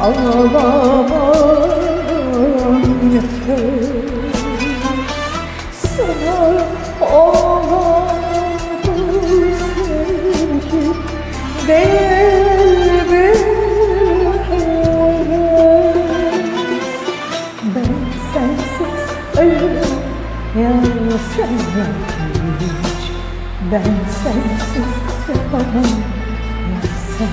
Ağlamam yeter Sana ağladım sevgi Ben sensiz ölürüm Ben sensiz yapamam ya sen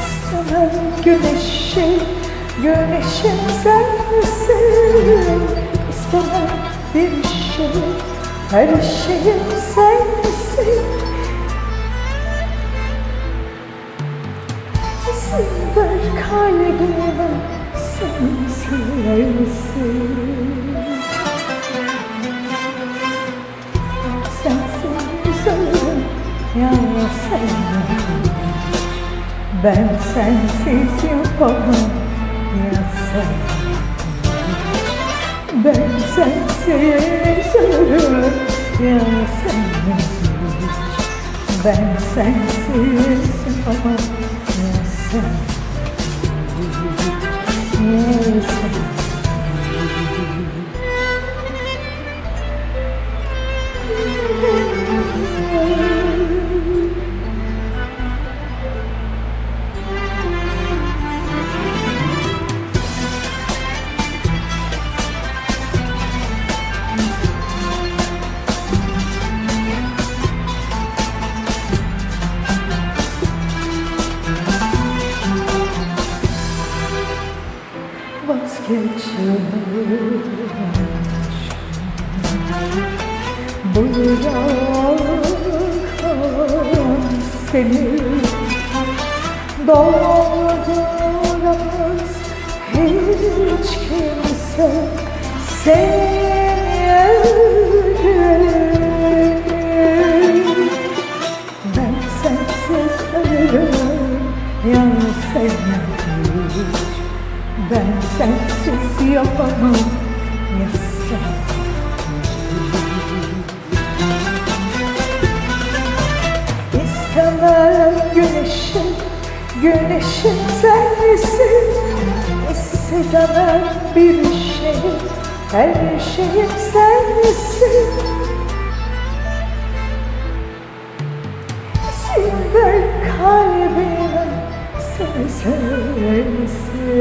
İstemem güneşi, güneşim sensin İstemem bir şey, her şeyim sensin İzin ver kalbime sen Sensiz ölürüm ya sen ben sensiz yapamam. Ya sen Ben sensiz ölürüm. Ya sen Ben sensiz yapamam. Ya sen Ya vazgeçemem Bırakan seni Dolduramaz hiç kimse Seni sensiz yapamam. Ya sen İstemem güneşim Güneşim sensin İstemem bir şey Her şeyim sensin İzin ver kalbime Seni sevsin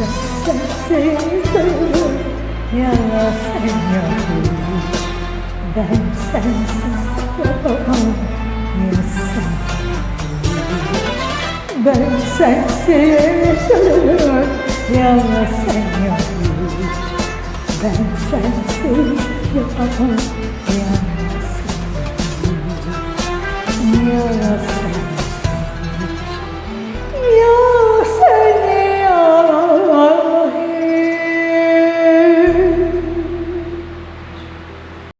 Ben sensiz ölürüm Ya sen yok Ben sensiz yapamam Ya sen Ben sensiz ölürüm Ya sen yok Ben sensiz yapamam